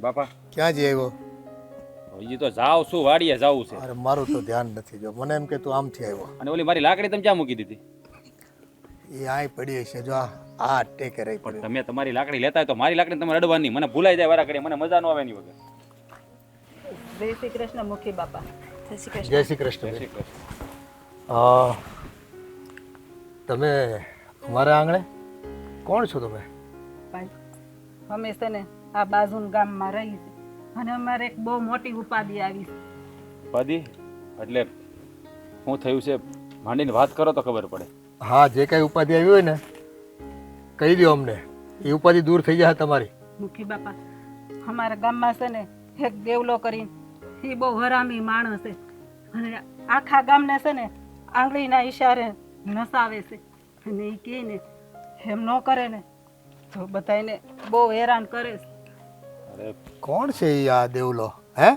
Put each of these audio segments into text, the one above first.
બાપા. ક્યાં જઈ આવ્યો? હજી તો જાવ શું વાડીએ જાવું છે. અરે મારું તો ધ્યાન નથી જો. મને એમ કે તું આમથી આવ્યો. અને ઓલી મારી લાકડી તમે ક્યાં મૂકી દીધી? એ આય પડી છે જો આ આ ટેકે રહી પણ તમે તમારી લાકડી લેતા હોય તો મારી લાકડી તમે રડવાની મને ભૂલાઈ જાય વારા કરી મને મજા ન આવે એની વગર. જય શ્રી કૃષ્ણ મુખી બાપા. જય શ્રી કૃષ્ણ. જય શ્રી કૃષ્ણ જય શ્રી કૃષ્ણ. તમે અમારા આંગણે? કોણ છો તમે? ભાઈ ને આ બાજુના ગામમાં રહી છે. અને અમારે એક બહુ મોટી ઉપાધિ આવી છે. ઉપાધિ? એટલે શું થયું છે? માંડીને વાત કરો તો ખબર પડે. હા જે કાંઈ ઉપાધિ આવી હોય ને કહી દો અમને. એ ઉપાધિ દૂર થઈ જશે તમારી. મુખી બાપા અમારા ગામમાં છે ને એક દેવલો કરીને એ બહુ હરામી માણસ છે. અને આખા ગામને છે ને આંગળીના ઈશારે નસાવે છે. અને એ કહે ને એમ ન કરે ને તો બધાને બહુ હેરાન કરે છે. કોણ છે એ આ દેવલો? હે?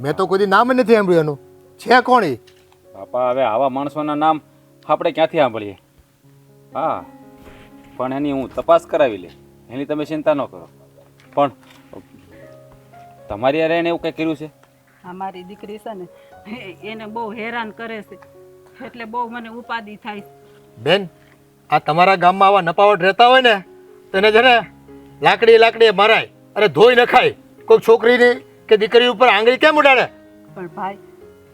મેં તો કોઈ નામ નથી સાંભળ્યું એનું. છે કોણ એ બાપા હવે આવા માણસોના નામ આપણે ક્યાંથી સાંભળીએ? હા પણ એની હું તપાસ કરાવી લે એની તમે ચિંતા ન કરો. પણ તમારી અરે એને એવું કંઈ કર્યું છે? અમારી દીકરી છે ને એને બહુ હેરાન કરે છે. એટલે બહુ મને ઉપાધિ થાય બેન આ તમારા ગામમાં આવા નપાવટ રહેતા હોય ને તેને છે ને લાકડી લાકડી મરાય. અરે ધોઈ નખાય કોઈ છોકરીની કે દીકરી ઉપર આંગળી કેમ ઉડાડે? પણ ભાઈ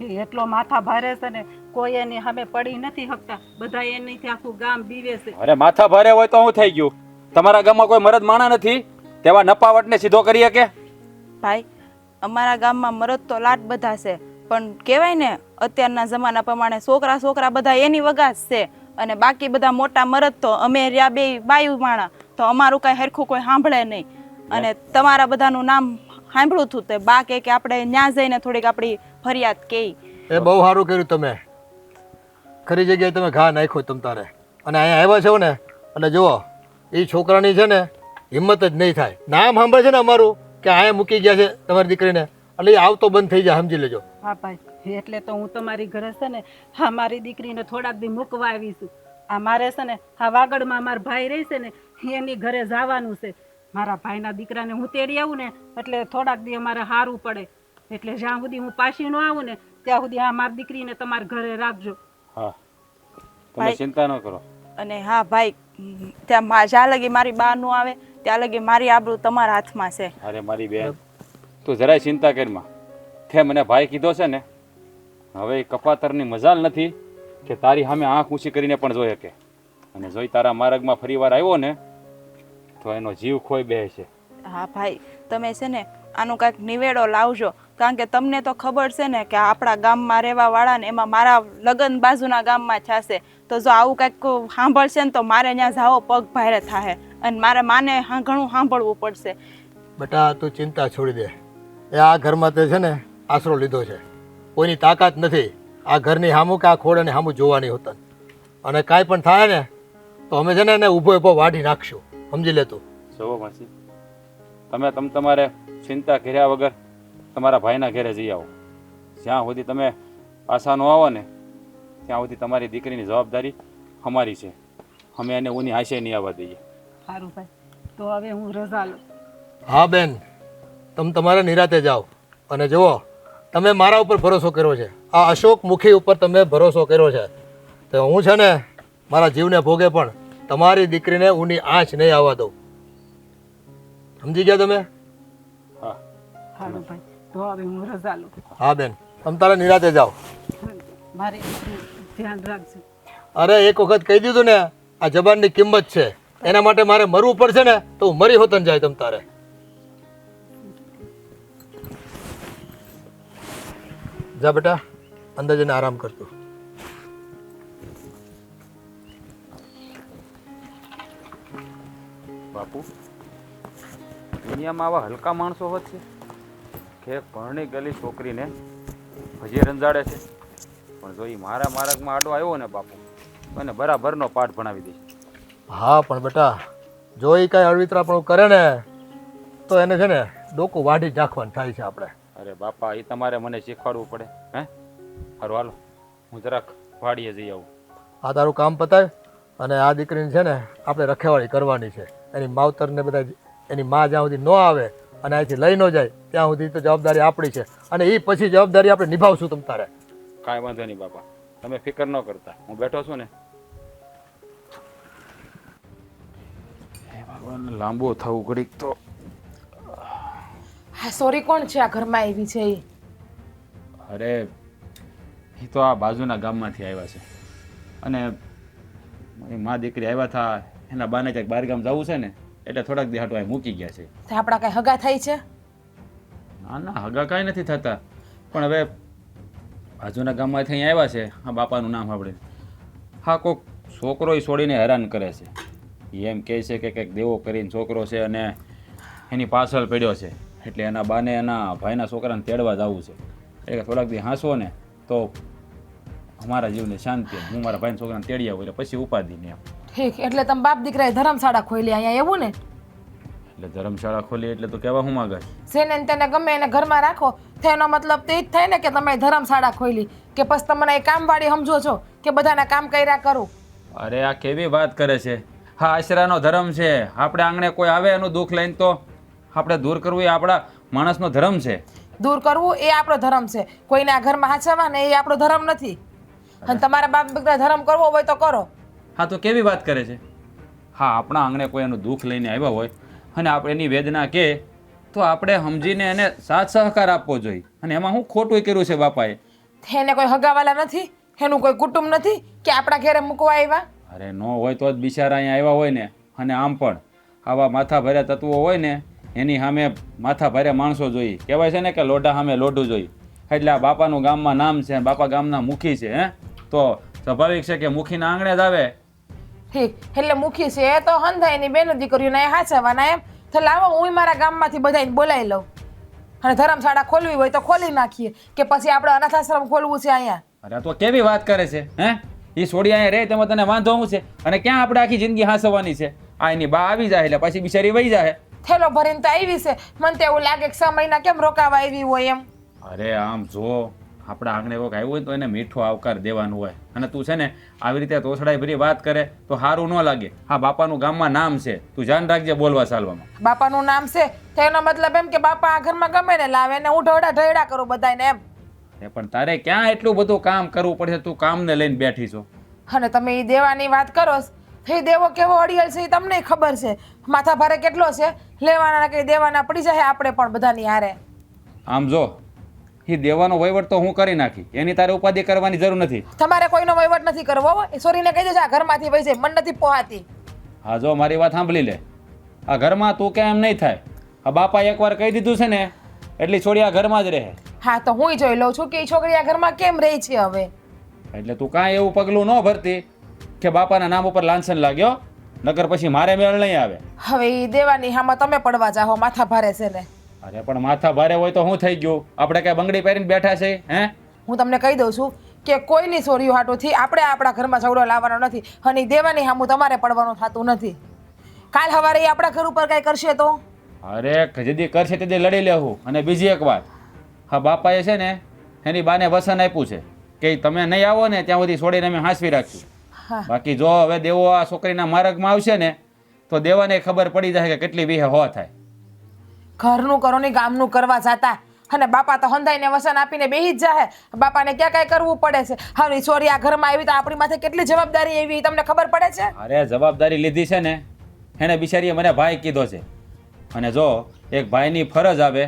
એ એટલો માથા ભારે છે ને કોઈ એની સામે પડી નથી શકતા. બધા એનીથી આખું ગામ બીવે છે. અરે માથા ભારે હોય તો હું થઈ ગયું. તમારા ગામમાં કોઈ મરદ માણા નથી? તેવા નપાવટને સીધો કરી શકે? ભાઈ અમારા ગામમાં મરદ તો લાટ બધા છે. પણ કહેવાય ને અત્યારના જમાના પ્રમાણે છોકરા છોકરા બધા એની વગાસ છે. અને બાકી બધા મોટા મરદ તો અમે રહ્યા બે બાયુ માણા. તો અમારું કાંઈ હરખું કોઈ સાંભળે નહીં. અને તમારા બધાનું નામ સાંભળ્યું હતું તે બા કે કે આપણે ત્યાં જઈને થોડીક આપણી ફરિયાદ કહી એ બહુ સારું કર્યું તમે. ખરી જગ્યાએ તમે ઘા નાખ્યો તમ તારે. અને અહીંયા આવ્યા છો ને એટલે જુઓ એ છોકરાની છે ને હિંમત જ નહીં થાય. નામ સાંભળે છે ને અમારું કે અહીંયા મૂકી ગયા છે તમારી દીકરીને એટલે આવતો બંધ થઈ જાય સમજી લેજો. હા ભાઈ એટલે તો હું તમારી ઘરે છે ને હા મારી દીકરીને થોડાક દી મૂકવા આવી છું આ મારે છે ને હા વાગડમાં મારા ભાઈ રહેશે ને એની ઘરે જવાનું છે. મારા ભાઈના દીકરાને હું તેડી આવું ને એટલે થોડાક દી અમારે સારું પડે. એટલે જ્યાં સુધી હું પાછી ન આવું ને ત્યાં સુધી આ મારી દીકરીને તમારા ઘરે રાખજો. હા. તમે ચિંતા ન કરો. અને હા ભાઈ ત્યાં મા- જ્યાં લગી મારી બા નું આવે ત્યાં લગી મારી આબરૂ તમારા હાથમાં છે. અરે મારી બેન તું જરાય ચિંતા કરમાં તે મને ભાઈ કીધો છે ને હવે કપાતરની મજાલ નથી કે તારી સામે આંખ ઊંચી કરીને પણ જોઈ શકે. અને જોઈ તારા માર્ગમાં ફરીવાર આવ્યો ને તો એનો જીવ ખોઈ બે છે. હા ભાઈ તમે છે ને આનું કાંઈક નિવેડો લાવજો. કારણ કે તમને તો ખબર છે ને કે આપણા ગામમાં રહેવા વાળાને એમાં મારા લગ્ન બાજુના ગામમાં થશે તો જો આવું કાંઈક સાંભળશે ને તો મારે ત્યાં જાવો પગ ભારે થાય અને મારે માને હા ઘણું સાંભળવું પડશે. બેટા તું ચિંતા છોડી દે. એ આ ઘરમાં તે છે ને આશરો લીધો છે. કોઈની તાકાત નથી. આ ઘરની સામું કે આ અને સામું જોવાની હોતા અને કાંઈ પણ થાય ને તો અમે છે ને એને ઊભો ઊભો વાઢી નાખશું. સમજી લેતો જવો માસી. તમે તમ તમારે ચિંતા કર્યા વગર તમારા ભાઈના ઘરે જઈ આવો. જ્યાં સુધી તમે પાછા ન આવો ને ત્યાં સુધી તમારી દીકરીની જવાબદારી અમારી છે. અમે એને ઉની હાશે નહીં આવવા દઈએ. સારું ભાઈ. તો હવે હું રજા લઉં. હા બેન. તમે તમારા નિરાતે જાઓ. અને જુઓ તમે મારા ઉપર ભરોસો કર્યો છે. આ અશોક મુખી ઉપર તમે ભરોસો કર્યો છે. તો હું છે ને મારા જીવને ભોગે પણ તમારી દીકરીને ઊની આંચ નહીં આવવા દઉં. સમજી ગયા તમે? હા. ભાઈ તો હવે હું રજા લઉં. હા બેન તમે તારા નિરાતે જાઓ. મારી ધ્યાન રાખજો. અરે એક વખત કહી દીધું ને આ જબાનની કિંમત છે. એના માટે મારે મરવું પડશે ને તો હું મરી હોતન જાય તમ તારે. જા બેટા અંદર જઈને આરામ કરતું બાપુ. દુનિયામાં આવા હલકા માણસો હોત છે કે પરણી ગયેલી છોકરીને હજી રંજાડે છે. પણ જો એ મારા માર્ગમાં આડો આવ્યો ને બાપુ એને બરાબરનો પાઠ ભણાવી દઈશ. હા પણ બેટા જો એ કાંઈ અળવિતરા પણ કરે ને તો એને છે ને ડોકું વાઢી નાખવાનું થાય છે આપણે. અરે બાપા એ તમારે મને શીખવાડવું પડે હે? સારું હાલો હું જરાક વાડીએ જઈ આવું. આ તારું કામ પતાય અને આ દીકરીને છે ને આપણે રખેવાળી કરવાની છે. એની માવતરને બધા એની માં જ્યાં સુધી ન આવે અને અહીંથી લઈ ન જાય ત્યાં સુધી તો જવાબદારી આપણી છે. અને એ પછી જવાબદારી આપણે નિભાવશું તમ તારે. કાંઈ વાંધો નહીં બાપા. તમે ફિકર ન કરતા. હું બેઠો છું ને. હે ભગવાન લાંબુ થવું ઘડીક તો. હા સોરી કોણ છે આ ઘરમાં આવી છે એ? અરે એ તો આ બાજુના ગામમાંથી આવ્યા છે. અને મારી મા દીકરી આવ્યા હતા એના બાને ક્યાંક બહાર ગામ જવું છે ને એટલે થોડાક દી હાટું અહીં મૂકી ગયા છે. તે આપણા કઈ હગા થાય છે? ના ના હગા કાંઈ નથી થતા. પણ હવે બાજુના ગામમાંથી અહીં આવ્યા છે આ બાપાનું નામ આપણે. હા કોક છોકરો એ છોડીને હેરાન કરે છે. એમ કહે છે કે કંઈક દેવો કરીને છોકરો છે અને એની પાછળ પડ્યો છે. એટલે એના બાને એના ભાઈના છોકરાને તેડવા જવું છે. એટલે થોડાક દી હાંસો ને તો અમારા જીવને શાંતિ હું મારા ભાઈના છોકરાને તેડી આવું એટલે પછી ઉપાધિ ને એમ ઠીક એટલે તમે બાપ દીકરાએ ધર્મશાળા ખોલી અહીંયા એવું ને? એટલે ધર્મશાળા ખોલી એટલે તો કહેવા હું માગે જેને ને તેને ગમે એને ઘરમાં રાખો. તો એનો મતલબ તો એ જ થાય ને કે તમે ધર્મશાળા ખોલી. કે પછી તમને એ કામવાળી સમજો છો કે બધાના કામ કર્યા કરું. અરે આ કેવી વાત કરે છે? હા આશરાનો ધર્મ છે. આપણે આંગણે કોઈ આવે એનું દુઃખ લઈને તો આપણે દૂર કરવું એ આપણા માણસનો ધર્મ છે. દૂર કરવું એ આપણો ધર્મ છે. કોઈના ઘરમાં હાચવવા ને એ આપણો ધર્મ નથી. અને તમારા બાપ દીકરા ધર્મ કરવો હોય તો કરો. હા તો કેવી વાત કરે છે? હા આપણા આંગણે કોઈ એનું દુઃખ લઈને આવ્યા હોય અને આપણે એની વેદના કે તો આપણે સમજીને એને સાથ સહકાર આપવો જોઈએ. અને એમાં હું ખોટું કર્યું છે બાપાએ? એને કોઈ હગાવાલા નથી? એનું કોઈ કુટુંબ નથી કે આપણા ઘરે મૂકવા આવ્યા? અરે ન હોય તો જ બિચારા અહીંયા આવ્યા હોય ને. અને આમ પણ. આવા માથા ભર્યા તત્વો હોય ને એની સામે માથા ભર્યા માણસો જોઈએ. કહેવાય છે ને કે લોઢા સામે લોઢું જોઈએ. એટલે આ બાપાનું ગામમાં નામ છે બાપા ગામના મુખી છે હે? તો સ્વાભાવિક છે કે મુખીના આંગણે જ આવે. એટલે મુખી છે એ તો હંધાય એની બેનો દીકરીઓને એ હાચવવાના એમ. તો લાવો હું મારા ગામમાંથી બધાને બોલાવી લઉં. અને ધર્મશાળા ખોલવી હોય તો ખોલી નાખીએ કે પછી આપણે અનાથ આશ્રમ ખોલવું છે અહીંયા. અરે તો કેવી વાત કરે છે હે? એ છોડી અહીંયા રહે તેમાં તને વાંધો હું છે? અને ક્યાં આપણે આખી જિંદગી હાંસવાની છે? આ એની બા આવી જાય એટલે પછી બિચારી વહી જાય. થેલો ભરીને તો આવી છે. મને તો એવું લાગે કે છ મહિના કેમ રોકાવા આવી હોય એમ. અરે આમ જો આપણા આંગણે કોઈક આવ્યું હોય તો એને મીઠો આવકાર દેવાનું હોય. અને તું છે ને આવી રીતે તોછડાઈ ભરી વાત કરે તો સારું ન લાગે. હા બાપાનું ગામમાં નામ છે. તું ધ્યાન રાખજે બોલવા ચાલવામાં. બાપાનું નામ છે. તો એનો મતલબ એમ કે બાપા આ ઘરમાં ગમે ને લાવે ને હું ઢોળા ઢળા કરું બધાને એમ. એ પણ તારે ક્યાં એટલું બધું કામ કરવું પડશે? તું કામને લઈને બેઠી છો. અને તમે એ દેવાની વાત કરો એ દેવો કેવો અડિયલ છે એ તમને ખબર છે. માથા ભારે કેટલો છે? લેવાના કે દેવાના પડી જાય આપણે પણ બધાની હારે. આમ જો એ દેવાનો વહીવટ તો હું કરી નાખી. એની તારે ઉપાધિ કરવાની જરૂર નથી. તમારે કોઈનો વહીવટ નથી કરવો સોરીને કહી દેજો આ ઘરમાંથી જાય મન નથી પોહાતી. હા જો મારી વાત સાંભળી લે. આ ઘરમાં તું કેમ નહીં થાય? આ બાપા એકવાર કહી દીધું છે ને એટલી છોડી આ ઘરમાં જ રહે. હા તો હું જોઈ લઉં છું કે એ છોકરી આ ઘરમાં કેમ રહી છે હવે? એટલે તું કાંઈ એવું પગલું ન ભરતી કે બાપાના નામ ઉપર લાંછન લાગ્યો નગર પછી મારે મેળ નહીં આવે. હવે એ દેવાની હામાં તમે પડવા જાઓ માથા ભારે છે ને. અરે પણ માથા ભારે હોય તો શું થઈ ગયું? આપણે કઈ બંગડી પહેરીને બેઠા છે હે? હું તમને કહી દઉં છું કે કોઈની સોરીઓ હાટોથી આપણે આપણા ઘરમાં ઝઘડો લાવવાનો નથી અને દેવાની હામું તમારે પડવાનું થતું નથી. કાલ સવારે આપણા ઘર ઉપર કાંઈ કરશે તો? અરે જેદી કરશે તે લડી લેવું અને બીજી એક વાત. હા બાપાએ છે ને એની બાને વસન આપ્યું છે. કે તમે નહીં આવો ને ત્યાં સુધી છોડીને અમે હાંસવી રાખશું. બાકી જો હવે દેવો આ છોકરીના માર્ગમાં આવશે ને તો દેવાને ખબર પડી જાય કે કેટલી વિહે હો થાય. ઘરનું કરો ને ગામનું કરવા જતા. અને બાપા તો હંધાઈને વસન આપીને બેહી જ જાહે. બાપાને ક્યાં કાંઈ કરવું પડે છે? હવે સોરી આ ઘરમાં આવી તો આપણી માથે કેટલી જવાબદારી એવી તમને ખબર પડે છે? અરે જવાબદારી લીધી છે ને એને બિચારીએ મને ભાઈ કીધો છે. અને જો એક ભાઈની ફરજ આવે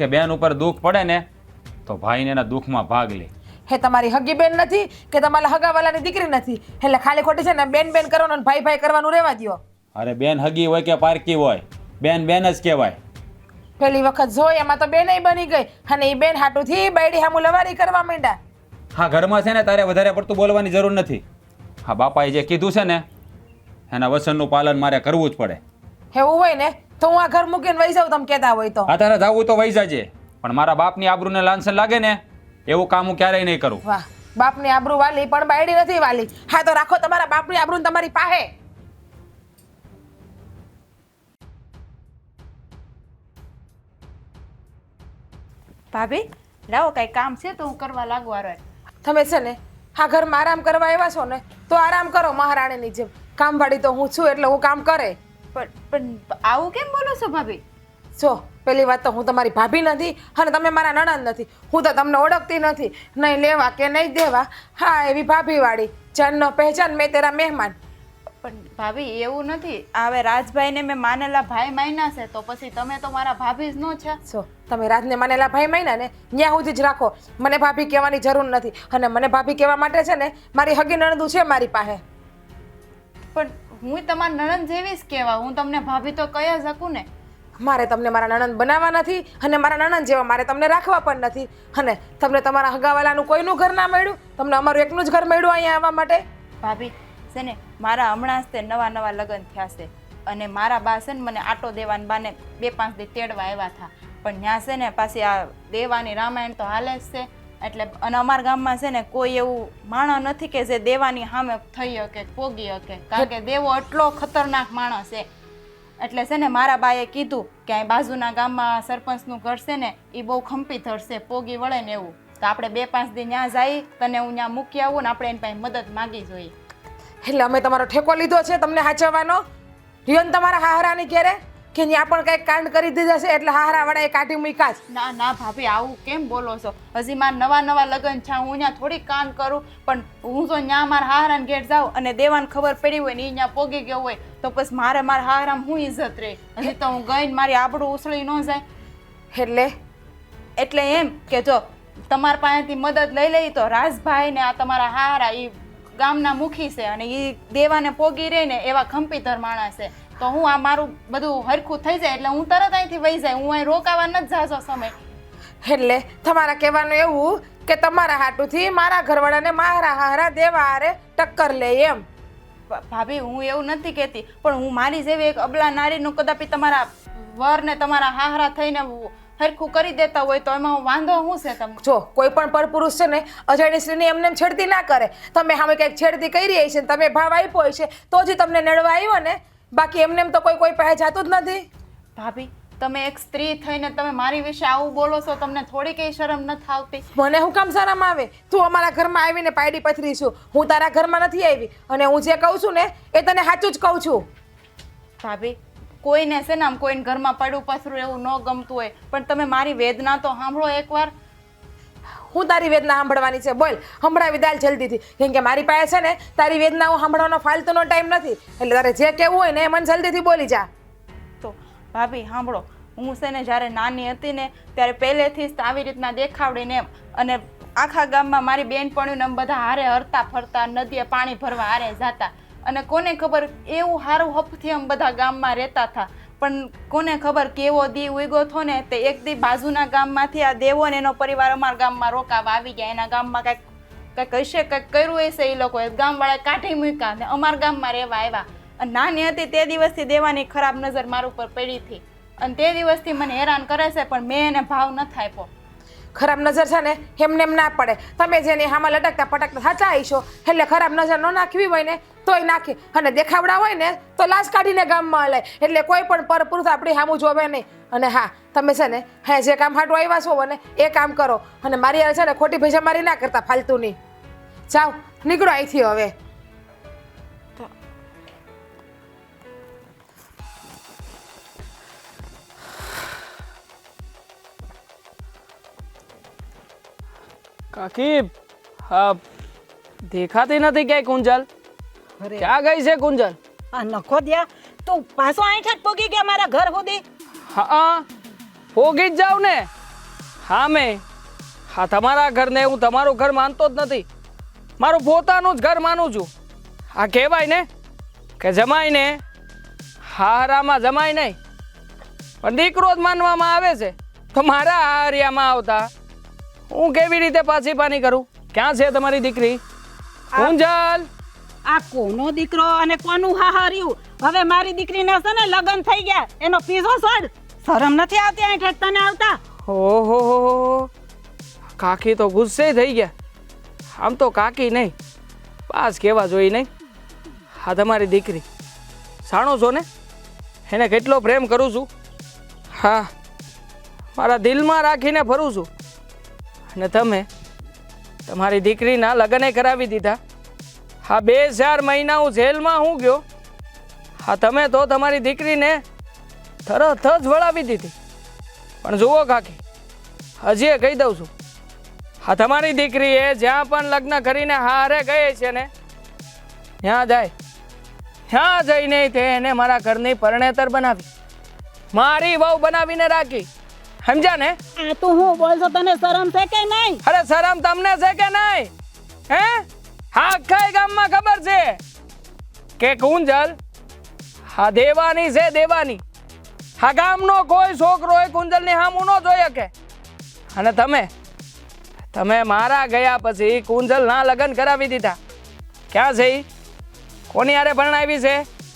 કે બેન ઉપર દુઃખ પડે ને તો ભાઈને એના દુઃખમાં ભાગ લે. હે તમારી હગી બેન નથી કે તમારા હગાવાલાની દીકરી નથી? એટલે ખાલી ખોટી છે ને બેન બેન કરવાનું ભાઈ ભાઈ કરવાનું રહેવા દ્યો. અરે બેન હગી હોય કે પારકી હોય બેન બેન જ કહેવાય. પેલી વખત જોઈ એમાં તો બેન બની ગઈ અને એ બેન હાટુથી બાયડી હામું લવારી કરવા માંડ્યા. હા ઘરમાં છે ને તારે વધારે પડતું બોલવાની જરૂર નથી. હા બાપાએ જે કીધું છે ને એના વચનનું પાલન મારે કરવું જ પડે. એવું હોય ને તો હું આ ઘર મૂકીને વહી જાઉં તમે કહેતા હોય તો. હા તારે જાવું તો વહી જાજે પણ મારા બાપની આબરૂને લાંછન લાગે ને એવું કામ હું ક્યારેય નહીં કરું. વાહ બાપની આબરૂ વાલી પણ બાયડી નથી વાલી. હા તો રાખો તમારા બાપની આબરૂ તમારી પાસે. ભાભી લાવો કાંઈ કામ છે તો હું કરવા લાગુ આરો તમે છે ને હા ઘરમાં આરામ કરવા આવ્યા છો ને તો આરામ કરો મહારાણીની જેમ. કામવાળી તો હું છું એટલે હું કામ કરે. પણ પણ આવું કેમ બોલો છો ભાભી? જો પહેલી વાત તો હું તમારી ભાભી નથી અને તમે મારા નણંદ નથી. હું તો તમને ઓળખતી નથી. નહીં લેવા કે નહીં દેવા હા એવી ભાભીવાળી. જનનો પહેચાન મેં તેરા મહેમાન. પણ ભાભી એવું નથી. હવે રાજભાઈને મેં માનેલા ભાઈ માન્યા છે તો પછી તમે તો મારા ભાભી જ નો છે. સો તમે રાજને માનેલા ભાઈ મહિના ને? ત્યાં સુધી જ રાખો. મને ભાભી કહેવાની જરૂર નથી. અને મને ભાભી કહેવા માટે છે ને મારી હગી નણંદુ છે મારી પાસે. પણ હું તમારા નણંદ જેવી જ કહેવા હું તમને ભાભી તો કહી શકું ને. મારે તમને મારા નણંદ બનાવવા નથી અને મારા નણંદ જેવા મારે તમને રાખવા પણ નથી. અને તમને તમારા હગાવાલાનું કોઈનું ઘર ના મળ્યું? તમને અમારું એકનું જ ઘર મળ્યું અહીંયા આવવા માટે? ભાભી છે ને, મારા હમણાં જ તે નવા નવા લગ્ન થયા છે. અને મારા બા છે ને મને આટો દેવાને બાને બે પાંચ દી તેડવા આવ્યા હતા. પણ ત્યાં છે ને પાછી આ દેવાની રામાયણ તો હાલે જ છે. એટલે અને અમારા ગામમાં છે ને કોઈ એવું માણસ નથી કે જે દેવાની સામે થઈ શકે, પોગી શકે. કારણ કે દેવો એટલો ખતરનાક માણસ છે. એટલે છે ને મારા બાએ કીધું કે અહીં બાજુના ગામમાં સરપંચનું ઘર છે ને એ બહુ ખંપી ધરશે, પોગી વળે ને એવું. તો આપણે બે પાંચ દિન ત્યાં જઈ તને હું ત્યાં મૂકી આવું ને આપણે એની પાસે મદદ માગી જોઈએ. એટલે અમે તમારો ઠેકો લીધો છે તમને હાચવવાનો? રિયોન તમારા હાહરાની ઘેરે? કે ત્યાં પણ કંઈક કાંડ કરી દીધા છે? એટલે હાહરાવાળાએ કાઢી મૂક્યા ના ના ભાભી આવું કેમ બોલો છો? હજી મારા નવા નવા લગ્ન છે હું ત્યાં થોડી કાંડ કરું પણ હું જો ત્યાં મારા હારાને ઘેર જાઉં અને દેવાને ખબર પડી હોય ને એ ત્યાં પોગી ગયો હોય તો પછી મારે મારા હાહરામ હું ઇજ્જત રહે? હજી તો હું ગઈને મારી આબડું ઉછળી ન જાય. એટલે? એટલે એમ કે જો તમારા પાસેથી મદદ લઈ લઈ તો રાજભાઈ ને આ તમારા હારા એ ગામના મુખી છે અને એ દેવાને પોગી રહે ને એવા ખંપીતર માણસ છે. તો હું આ મારું બધું હરખું થઈ જાય એટલે હું તરત અહીંથી વહી જાય. હું અહીં રોકાવા નથી જાજો સમય. એટલે તમારા કહેવાનું એવું કે તમારા હાટુથી મારા ઘરવાળાને મારા હારા દેવા હારે ટક્કર લે એમ. ભાભી હું એવું નથી કહેતી. પણ હું મારી જેવી એક અબલા નારીનું કદાપી તમારા વરને તમારા હાહરા થઈને હરખું કરી દેતા હોય તો એમાં વાંધો શું છે તમને? જો કોઈ પણ પરપુરુષ છે ને અજાણી સ્ત્રીને એમને એમ છેડતી ના કરે. તમે સામે કંઈક છેડતી કરી છે ને તમે ભાવ આપ્યો હોય છે તો જ તમને નડવા આવ્યો ને. બાકી એમને એમ તો કોઈ કોઈ પાસે જાતું જ નથી. ભાભી તમે એક સ્ત્રી થઈને તમે મારી વિશે આવું બોલો છો તમને થોડી કઈ શરમ નથી આવતી? મને હું કામ શરમ આવે? તું અમારા ઘરમાં આવીને પાયડી પથરી છું. હું તારા ઘરમાં નથી આવી. અને હું જે કહું છું ને એ તને સાચું જ કહું છું. ભાભી કોઈને છે ને આમ કોઈને ઘરમાં પડવું પથરું એવું ન ગમતું હોય પણ તમે મારી વેદના તો સાંભળો એકવાર. હું તારી વેદના સાંભળવાની છે બોલ. સંભળાવી દાલ જલ્દીથી. કેમ કે મારી પાસે છે ને તારી વેદના હું સાંભળવાનો ફાલતુનો ટાઈમ નથી. એટલે તારે જે કહેવું હોય ને એ મને જલ્દીથી બોલી જા. તો ભાભી સાંભળો. હું છે ને જ્યારે નાની હતી ને ત્યારે પહેલેથી જ આવી રીતના દેખાવડીને એમ અને આખા ગામમાં મારી બેનપણીઓને એમ બધા હારે હરતા ફરતા નદીએ પાણી ભરવા હારે જતા. અને કોને ખબર, એવું સારું હપથી અમે બધા ગામમાં રહેતા હતા. પણ કોને ખબર કેવો દી ઉગો થો ને, તે એક દી બાજુના ગામમાંથી આ દેવો ને એનો પરિવાર અમારા ગામમાં રોકાવા આવી ગયા. એના ગામમાં કાંઈક, કંઈક હશે, કંઈક કર્યું હશે એ લોકોએ. ગામવાળાએ કાઢી મૂક્યા ને અમારા ગામમાં રહેવા આવ્યા. અને નાની હતી તે દિવસથી દેવાની ખરાબ નજર મારા ઉપર પડી હતી. અને તે દિવસથી મને હેરાન કરે છે, પણ મેં એને ભાવ નથી આપ્યો ખરાબ નજર છે ને, એમને એમ ના પડે. તમે જેની હામાં લટકતા, પટકતા સાચા આવીશો એટલે ખરાબ નજર ન નાખવી હોય ને તોય નાખી. અને દેખાવડા હોય ને, તો લાશ કાઢીને ગામમાં હલાય એટલે કોઈ પણ પરપુરુષ આપણી સામું જોવે નહીં. અને હા, તમે છે ને, હે, જે કામ હાટું આવ્યા છો ને એ કામ કરો. અને મારી હારે છે ને, ખોટી ભેજા મારી ના કરતા ફાલતું નહીં જાઓ, નીકળો અહીંથી હવે. કાકી, હા, દેખાતી નથી ક્યાંય કુંજલ? ક્યાં ગઈ છે કુંજલ? આ નખો દ્યા તું પાછો આઠ પોગી ગયા મારા ઘર સુધી. હા પોગી જ જાવ ને? હા મેં. હા તમારા ઘરને હું તમારું ઘર માનતો જ નથી. મારું પોતાનું જ ઘર માનું છું. આ કહેવાય ને કે જમાય ને હારામાં જમાય નહીં. પણ દીકરો જ માનવામાં આવે છે. તો મારા હારિયામાં આવતા હું કેવી રીતે પાછી પાની કરું? ક્યાં છે તમારી દીકરી? કુંજલ! આ કોનો દીકરો અને કોનું હાહાર્યું? હવે મારી દીકરીને છે ને લગ્ન થઈ ગયા. એનો પીઝો સડ. શરમ નથી આવતી આઠ જ તને આવતા? ઓહો કાકી તો ગુસ્સે થઈ ગયા. આમ તો કાકી નહીં. પાસ કહેવા જોઈ નહીં. હા તમારી દીકરી. જાણો છો ને? એને કેટલો પ્રેમ કરું છું. હા, મારા દિલમાં રાખીને ફરું છું. અને તમે તમારી દીકરીના લગ્ને કરાવી દીધા. હા બે ચાર મહિના હું જેલમાં હું ગયો. હા તમે તો તમારી દીકરીને તરત જ વળાવી દીધી. પણ જુઓ કાકી હજી કહી દઉં છું. હા તમારી દીકરીએ જ્યાં પણ લગ્ન કરીને હારે ગઈ છે ને ત્યાં જાય. ત્યાં જઈને તે એને મારા ઘરની પરણેતર બનાવી. મારી વહુ બનાવીને રાખી. સમજ્યા ને? આ તું હું બોલશો તને શરમ છે કે નહીં? અરે શરમ તમને છે કે નહીં? હા? આખા ગામમાં ખબર છે? કે કુંજલ? હા દેવાની છે દેવાની. હા ગામનો કોઈ છોકરો એ કુંજલની હામું ન જોઈ શકે. અને તમે? તમે મારા ગયા પછી કુંજલના લગ્ન કરાવી દીધા. ક્યાં છે કોની હારે ભણાવી છે?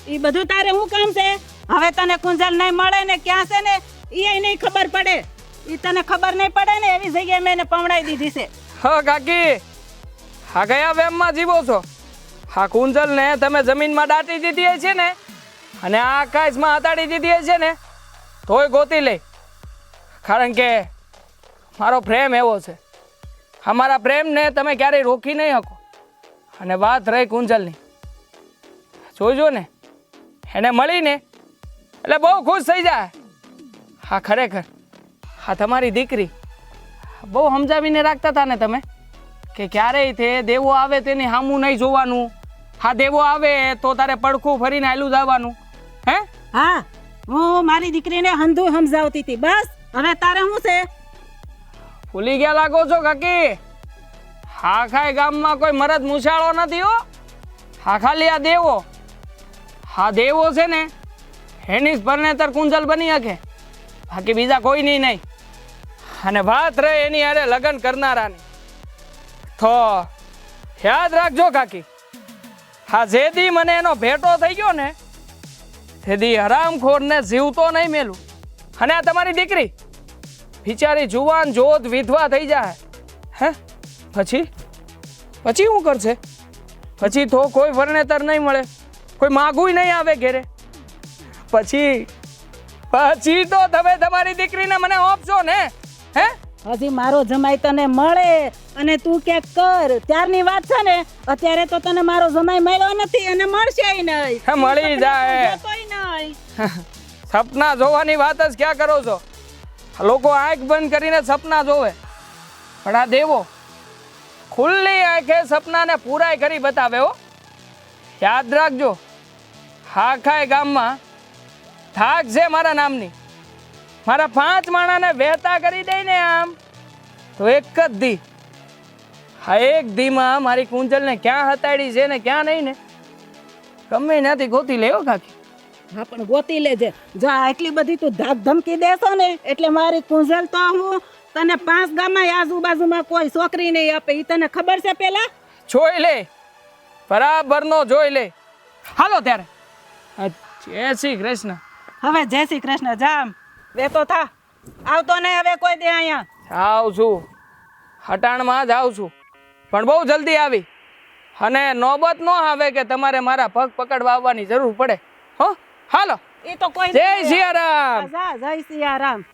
એ બધું તારે શું કામ છે? હવે તને કુંજલ નહીં મળે ને ક્યાં છે ને? એ નહીં ખબર પડે. એ તને ખબર નહીં પડે ને એવી જગ્યાએ મેં એને પવડાવી દીધી છે. હ કાકી. હા, કયા વેમમાં જીવો છો? હા, કુંજલને તમે જમીનમાં દાટી દીધી છે ને? અને આ આકાશમાં હતાડી દીધી છે ને? તોય ગોતી લઈ. કારણ કે મારો પ્રેમ એવો છે. અમારા પ્રેમને તમે ક્યારેય રોકી નહીં શકો. અને વાત રહી કુંજલની. જોજો ને. એને મળીને. એટલે બહુ ખુશ થઈ જાય. હા, ખરેખર. હા, તમારી દીકરી. બહુ સમજાવીને રાખતા હતા ને તમે? કે ક્યારેય તે દેવો આવે તેની સામું નહીં જોવાનું. હા દેવો આવે તો તારે પડખું ફરીને આયલું જવાનું. હે? હા હું મારી દીકરીને હંધુ સમજાવતી હતી બસ. હવે તારે શું છે? ભૂલી ગયા લાગો છો કાકી? હા ખાય ગામમાં કોઈ મરદ મુશાળો નથી હો. હા ખાલી આ દેવો. હા દેવો છે ને એની જ પરણેતર કુંજલ બની શકે. બાકી બીજા કોઈ નહીં. નહીં અને વાત રહે એની અરે લગ્ન કરનારાની. તો યાદ રાખજો કાકી. હા, જેદી મને એનો ભેટો થઈ ગયો ને, તેદી હરામખોરને જીવતો નહીં મેલું. અને આ તમારી દીકરી, બિચારી જુવાન, જોત, વિધવા થઈ જાય હે? પછી? પછી શું કરશે? પછી તો કોઈ વર્ણેતર નહીં મળે. કોઈ માગું નહીં આવે ઘેરે. પછી પછી તો તમે તમારી દીકરીને મને આપશો ને, હે? હજી મારો જમાઈ તને મળે અને તું ક્યાંક કર. ત્યારની વાત છે ને અત્યારે તો તને મારો જમાઈ મળ્યો નથી અને મળશે નહીં. હે, મળી જાય. સપના જોવાની વાત જ ક્યાં કરો છો? લોકો આંખ બંધ કરીને સપના જોવે. પણ આ દેવો ખુલ્લી આંખે સપનાને પૂરાય કરી બતાવે હો. યાદ રાખજો હાખાય ગામમાં થાક છે મારા નામની. મારા પાંચ માણાને વહેતા કરી દે ને આમ. તો એક જ ધી હા એક ધીમાં મારી કુંજલને ક્યાં હતાડી છે ને ક્યાં નહીં ને? ગમે ત્યાંથી ગોતી લેવો કાકી. હા પણ ગોતી લેજે. જો એટલી બધી તું ધાક ધમકી દેશો ને એટલે મારી કુંજલ તો હું તને પાંચ ગામમાં આજુબાજુમાં કોઈ છોકરી નહીં આપે. એ તને ખબર છે પેલા? જોઈ લે. બરાબરનો જોઈ લે. હાલો ત્યારે. જય શ્રી કૃષ્ણ. હવે જય શ્રી કૃષ્ણ જામ. વેતો થા. આવતો નહીં હવે કોઈ દે અહીંયા. આવું છું. હટાણમાં જ આવું છું. પણ બહુ જલ્દી આવી. અને નોબત ન આવે કે તમારે મારા પગ પકડવા આવવાની જરૂર પડે. હો? હાલો. એ તો કોઈ જય સિયારામ જય સિયારામ